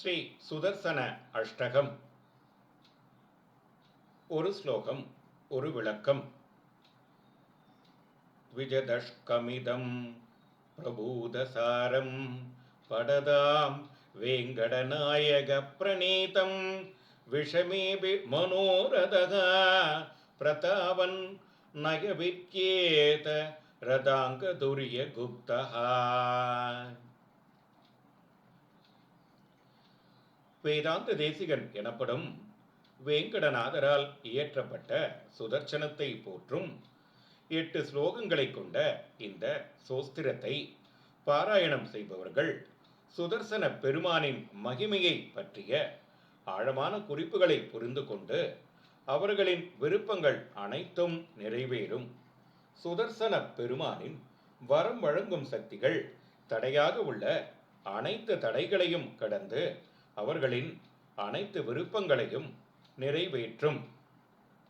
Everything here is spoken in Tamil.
ஸ்ரீ சுதர்சன அஷ்டகம். ஒரு ஸ்லோகம் ஒரு விளக்கம். விஜதஷ்கமிதம் பிரபூதசாரம் படதாம் வேங்கடநாயக பிரணீதம் விஷமேபி மனோரதக பிரதாவன் நயவித்யேத ரதாங்க துரிய குப்தஹா வேதாந்த தேசிகன் எனப்படும் வேங்கடநாதரால் இயற்றப்பட்ட சுதர்சனத்தை போற்றும் எட்டு ஸ்லோகங்களை கொண்ட இந்த சோஸ்திரத்தை பாராயணம் செய்பவர்கள் சுதர்சன பெருமானின் மகிமையை பற்றிய ஆழமான குறிப்புகளை புரிந்து கொண்டு அவர்களின் விருப்பங்கள் அனைத்தும் நிறைவேறும். சுதர்சன பெருமானின் வரம் வழங்கும் சக்திகள் தடையாக உள்ள அனைத்து தடைகளையும் கடந்து அவர்களின் அனைத்து விருப்பங்களையும் நிறைவேற்றும்.